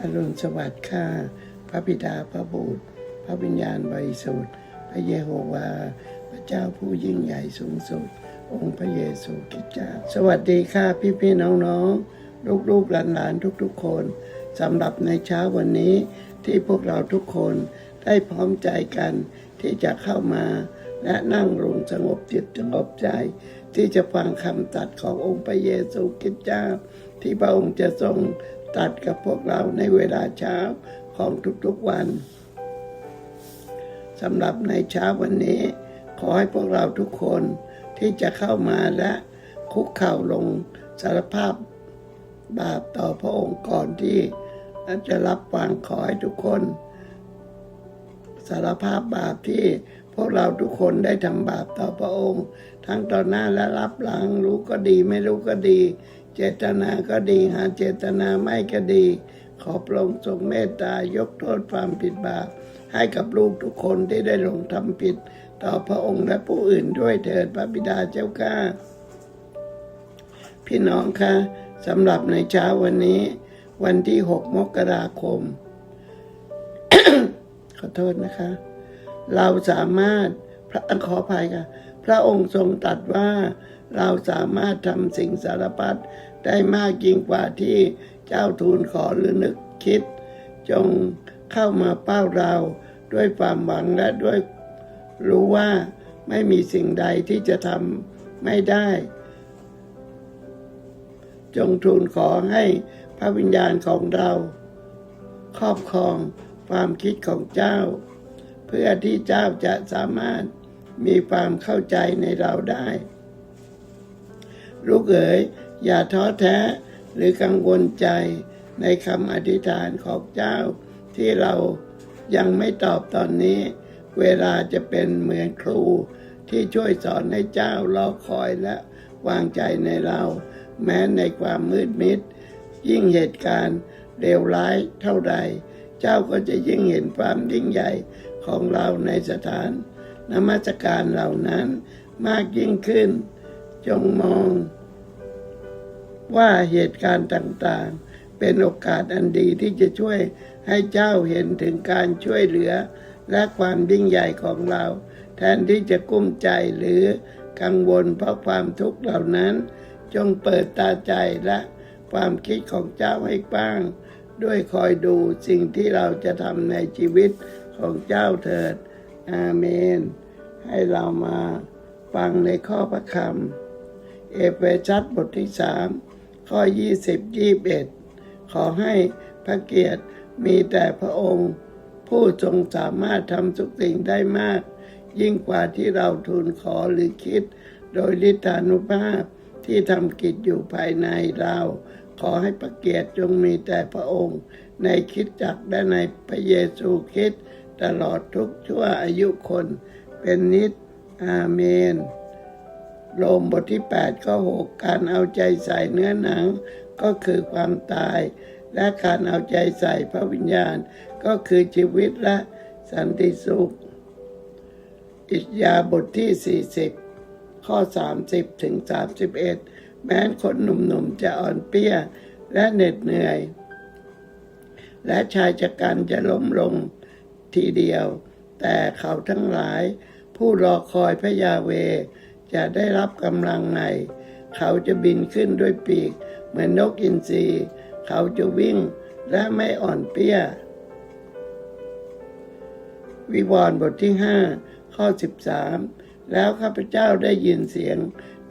อรุณสวัสดิ์ข้าพระบิดาพระบุตร พระวิญญาณบริสุทธิ์ พระเยโฮวา พระเจ้าผู้ยิ่งใหญ่สูงสุด องค์พระเยซูคริสต์เจ้า สวัสดีค่ะพี่พี่ๆน้องๆลูกๆหลานๆทุกๆคนสำหรับในเช้าวันนี้ที่พวกเราทุกคนได้พร้อมใจกันที่จะเข้ามาและนั่งลงสงบจิตสงบใจ ที่จะฟังคำตัดขององค์พระเยซูคริสต์เจ้า ที่พระองค์จะทรง ตัดกับพวกเราในเวลาเช้าของทุกๆวันสำหรับในเช้าวันนี้ ขอให้พวกเราทุกคนที่จะเข้ามาและคุกเข่าลงสารภาพบาปต่อพระองค์ก่อนที่จะรับฟังขอให้ทุกคน สารภาพบาปที่พวกเราทุกคนได้ทำบาปต่อพระองค์ ทั้งต่อหน้าและรับหลังรู้ก็ดีไม่รู้ก็ดี เจตนาก็ดีหาเจตนาไม่ก็ดี ขอพระองค์ทรงเมตตายกโทษความผิดบาปให้กับลูกทุกคนที่ได้ลงทำผิด ต่อพระองค์และผู้อื่นด้วยเถิดพระบิดาเจ้าข้าพี่น้องคะสำหรับในเช้าวันนี้ วันที่ 6 มกราคม ขอโทษนะคะ เราสามารถพระขออภัยค่ะ ระองค์ทรงตรัสว่าเราสามารถทำสิ่งสารพัดได้มากยิ่งกว่าที่เจ้าทูลขอหรือนึกคิด จงเข้ามาเป้าเราด้วยความหวังและด้วยรู้ว่าไม่มีสิ่งใดที่จะทำไม่ได้ จงทูลขอให้พระวิญญาณของเรา ครอบครองความคิดของเจ้า เพื่อที่เจ้าจะสามารถ มีความเข้าใจในเราได้ ลูกเอ๋ยอย่าท้อแท้หรือกังวลใจในคำอธิษฐานของเจ้า ที่เรายังไม่ตอบตอนนี้ เวลาจะเป็นเหมือนครูที่ช่วยสอนให้เจ้ารอคอยและวางใจในเรา แม้ในความมืดมิด ยิ่งเหตุการณ์เลวร้ายเท่าใด เจ้าก็จะยิ่งเห็นความยิ่งใหญ่ของเราในสถาน นมัสการเหล่านั้นมากยิ่งขึ้น จงมอง ว่าเหตุการณ์ต่างๆ เป็นโอกาสอันดีที่จะช่วยให้เจ้าเห็นถึงการช่วยเหลือ และความยิ่งใหญ่ของเรา แทนที่จะกุ้มใจหรือกังวลเพราะความทุกข์เหล่านั้น จงเปิดตาใจและความคิดของเจ้าให้กว้าง ด้วยคอยดูสิ่งที่เราจะทำในชีวิตของเจ้าเถิด อาเมน ให้เรามาฟังในข้อพระคำเอเฟซัสบทที่สามข้อยี่สิบยี่บเอ็ดขอให้พระเกียรติมีแต่พระองค์ ผู้ทรงสามารถทำทุกสิ่งได้มาก ยิ่งกว่าที่เราทูลขอหรือคิด โดยฤทธานุภาพที่ทำกิจอยู่ภายในเรา ขอให้พระเกียรติจงมีแต่พระองค์ ในคิดจักและในพระเยซูคริสต์ ตลอดทุกชั่วอายุคน เป็นนิจอาเมนโรมบทที่ 8 ข้อ 6 การเอาใจใส่เนื้อหนังก็คือความตาย และการเอาใจใส่พระวิญญาณ ก็คือชีวิตและสันติสุข อิสยาบทที่ 40 ข้อ 30 ถึง 31 แม้นคนหนุ่มๆจะอ่อนเปี้ยและเหน็ดเหนื่อย และชายชะกันจะล้มลง ทีเดียว แต่เขาทั้งหลาย ผู้รอคอยพระยาเว จะได้รับกำลังใหม่เขาจะบินขึ้นด้วยปีก เหมือนนกอินทรีเขาจะวิ่งและไม่อ่อนเปี้ย วิวรณ์บทที่ 5 ข้อ 13 แล้วข้าพเจ้าได้ยินเสียง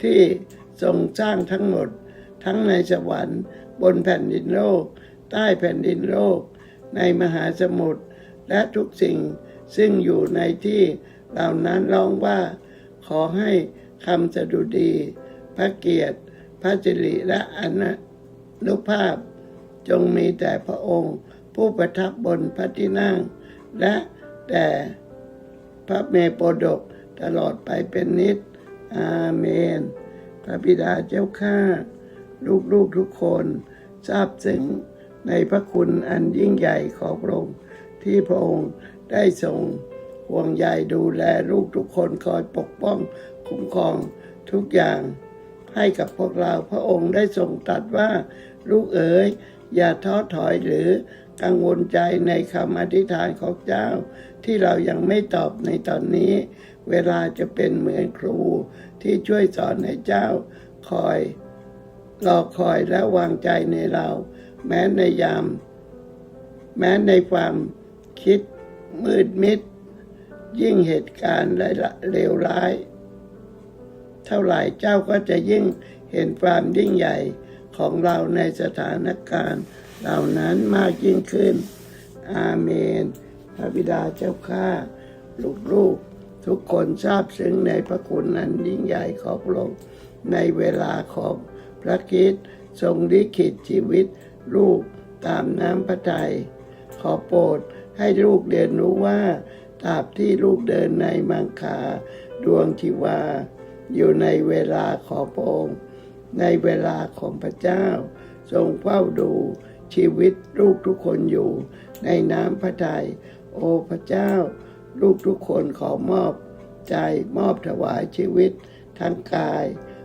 ที่ทรงสร้างทั้งหมด ทั้งในสวรรค์ บนแผ่นดินโลก ใต้แผ่นดินโลก ในมหาสมุทร และทุกสิ่งซึ่งอยู่ในที่เหล่านั้นร้องว่า ขอให้คำสดุดี พระเกียรติ พระสิริและอนุภาพ จงมีแต่พระองค์ ผู้ประทับบนพระที่นั่ง และแต่พระเมโปดกตลอดไปเป็นนิจอาเมน พระบิดาเจ้าข้าลูกๆทุกคนทราบซึ้งในพระคุณอันยิ่งใหญ่ของพระองค์ ที่พระองค์ได้ทรงห่วงใยดูแลลูกทุกคนคอยปกป้องคุ้มครองทุกอย่างให้กับพวกเราพระองค์ได้ทรงตรัสว่า ลูกเอ๋ยอย่าท้อถอยหรือกังวลใจในคำอธิษฐานของเจ้า ที่เรายังไม่ตอบในตอนนี้ เวลาจะเป็นเหมือนครูที่ช่วยสอนให้เจ้าคอยรอคอยและวางใจในเรา แม้ในยาม แม้ในความ คิดมืดมิด ยิ่งเหตุการณ์เลวร้าย เท่าไหร่เจ้าก็จะยิ่งเห็นความยิ่งใหญ่ของเราในสถานการณ์ เหล่านั้นมากยิ่งขึ้น อาเมน พระบิดาเจ้าข้าลูกๆ ทุกคนทราบซึ้งในพระคุณอันยิ่งใหญ่ของพระองค์ในเวลาของพระคริสต์ทรงลิขิตชีวิตลูกตามน้ำพระทัยขอโปรด ให้ลูกเรียนรู้ว่าตราบที่ลูกเดินในมังคาดวงทิวา อยู่ในเวลาขอพระองค์ในเวลาของพระเจ้า ทรงเฝ้าดูชีวิตลูกทุกคนอยู่ในน้ำพระทัยโอพระเจ้า ลูกทุกคนขอมอบใจมอบถวายชีวิตทั้งกาย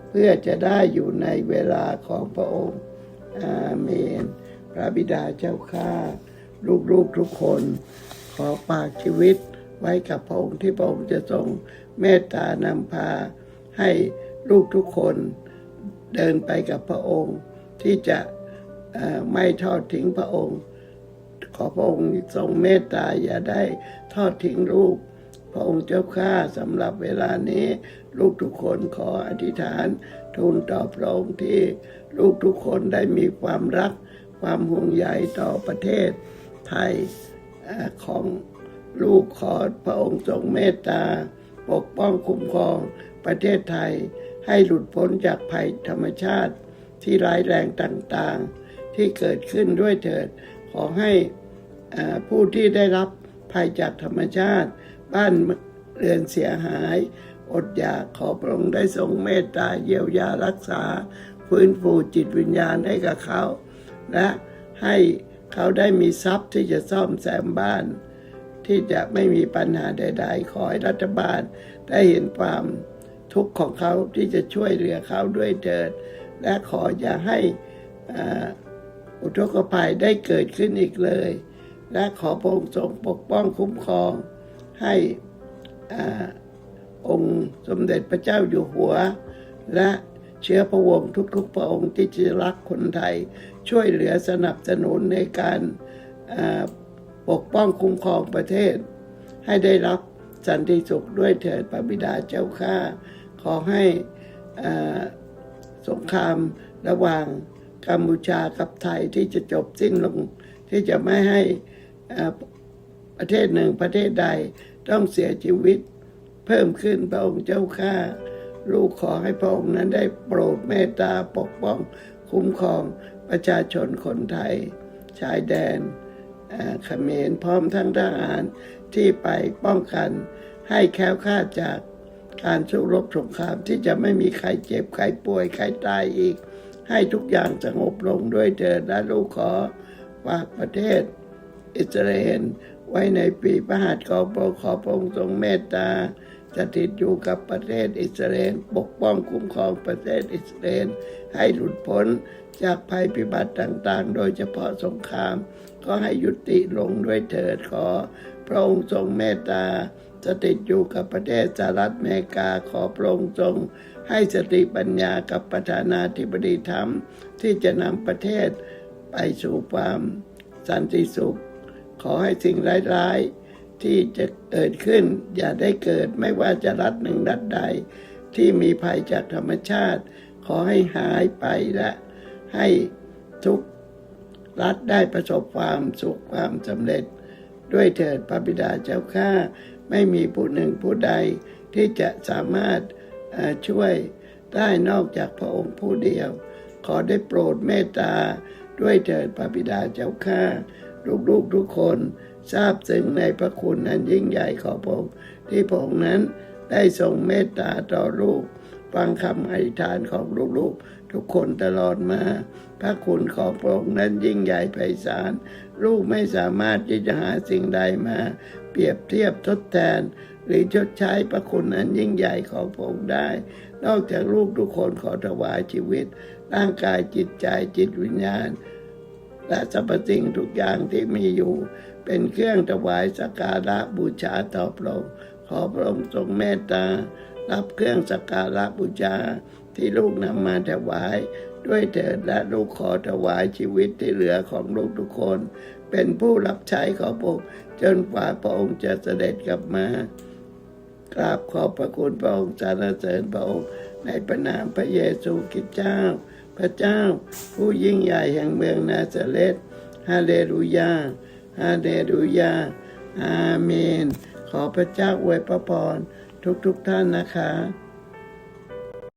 เพื่อจะได้อยู่ในเวลาของพระองค์ อาเมน พระบิดาเจ้าข้า ลูกๆทุกคน ขอฝากชีวิตไว้กับพระองค์ที่พระองค์จะทรงเมตตานำพา ให้ลูกทุกคนเดินไปกับพระองค์ ที่จะไม่ทอดทิ้งพระองค์ ขอพระองค์ทรงเมตตาอย่าได้ทอดทิ้งลูกพระองค์เจ้าข้าสำหรับเวลานี้ ลูกทุกคนขออธิษฐาน ทูลต่อพระองค์ที่ลูกทุกคนได้มีความรัก ความห่วงใยต่อประเทศ ไทยของลูกขอพระองค์ทรงเมตตา ปกป้องคุ้มครองประเทศไทยให้หลุดพ้นจากภัยธรรมชาติที่ร้ายแรงต่างๆ ที่เกิดขึ้นด้วยเถิด ขอให้ผู้ที่ได้รับภัยจากธรรมชาติ บ้านเรือนเสียหาย อดอยากขอพระองค์ได้ทรงเมตตาเยียวยารักษา ฟื้นฟูจิตวิญญาณให้กับเขา และให้ เขาได้มีทรัพย์ที่จะซ่อมแซมบ้าน ที่จะไม่มีปัญหาใด ๆ ขอให้รัฐบาล ได้เห็นความทุกข์ของเขาที่จะช่วยเหลือเขาด้วยเถิด และขออย่าให้อุทกภัยได้เกิดขึ้นอีกเลย และขอพระองค์ทรงปกป้องคุ้มครองให้อองค์สมเด็จพระเจ้าอยู่หัว และ เชื้อพระวงศ์ทุกๆพระองค์ที่จะรักคนไทย ช่วยเหลือสนับสนุนในการปกป้องคุ้มครองประเทศ ให้ได้รับสันติสุขด้วยเถิดพระบิดาเจ้าข้าขอให้สงครามระหว่างกัมพูชากับไทยที่จะจบสิ้นลง ที่จะไม่ให้ประเทศหนึ่งประเทศใดต้องเสียชีวิตเพิ่มขึ้นพระองค์เจ้าข้า ลูกขอให้พระองค์นั้นได้โปรดเมตตาปกป้อง คุ้มครองประชาชนคนไทย ชายแดนเขมรพร้อมทั้งทหารที่ไปป้องกัน ให้แค้วคลาดจากการสู้รบสงครามที่จะไม่มีใครเจ็บ ใครป่วย ใครตายอีก ให้ทุกอย่างสงบลงด้วยเถิดและลูกขอฝากประเทศ อิสราเอลไว้ในปีพระหัตถ์ของพระขอพระองค์ทรงเมตตา สถิตอยู่กับประเทศอิสราเอลปกป้องคุ้มครองประเทศอิสราเอลให้หลุดพ้นจากภัยพิบัติต่างๆ โดยเฉพาะสงคราม ก็ให้ยุติลงด้วยเถิดขอ พระองค์ทรงเมตตาสถิตอยู่กับประเทศสหรัฐอเมริกาขอพระองค์ทรง ให้สติปัญญากับประธานาธิบดีธรรม ที่จะนำประเทศไปสู่ความสันติสุข ขอให้สิ่งร้ายๆ ที่จะเกิดขึ้น อย่าได้เกิดไม่ว่าจะรัฐหนึ่งรัฐใด ที่มีภัยจากธรรมชาติ ขอให้หายไปและให้ทุกรัฐได้ประสบความสุขความสำเร็จ ด้วยเถิดพระบิดาเจ้าข้าไม่มีผู้หนึ่งผู้ใดที่จะสามารถช่วยได้นอกจากพระองค์ผู้เดียว ขอได้โปรดเมตตาด้วยเถิดพระบิดาเจ้าข้าลูกๆทุกคน ทราบซึ้งในพระคุณอันยิ่งใหญ่ของพระองค์ที่พระองค์นั้นได้ทรงเมตตาต่อลูกฟังคำอธิษฐานของลูกๆ ทุกคนตลอดมา พระคุณของพระองค์นั้นยิ่งใหญ่ไพศาลลูกไม่สามารถที่จะหาสิ่งใดมา เปรียบเทียบทดแทน หรือชดใช้พระคุณอันยิ่งใหญ่ของพระองค์ได้ นอกจากลูกทุกคนขอถวายชีวิต ร่างกายจิตใจจิตวิญญาณ และสรรพสิ่งทุกอย่างที่มีอยู่ เป็นเครื่องถวายสักการะบูชาต่อพระองค์ขอพระองค์ทรงเมตตา รับเครื่องสักการะบูชาที่ลูกนำมาถวาย ด้วยเถิดและลูกขอถวายชีวิตที่เหลือของลูกทุกคน เป็นผู้รับใช้ของพระองค์จนกว่าพระองค์จะเสด็จกลับมากราบขอบพระคุณพระองค์สรรเสริญพระองค์ในพระนามพระเยซูคริสต์เจ้า พระเจ้า ผู้ยิ่งใหญ่แห่งเมืองนาซาเรตฮาเลลูยาฮาเลลูยา อาเมน ขอพระเจ้าอวยพระพรทุกๆทท่านนะคะ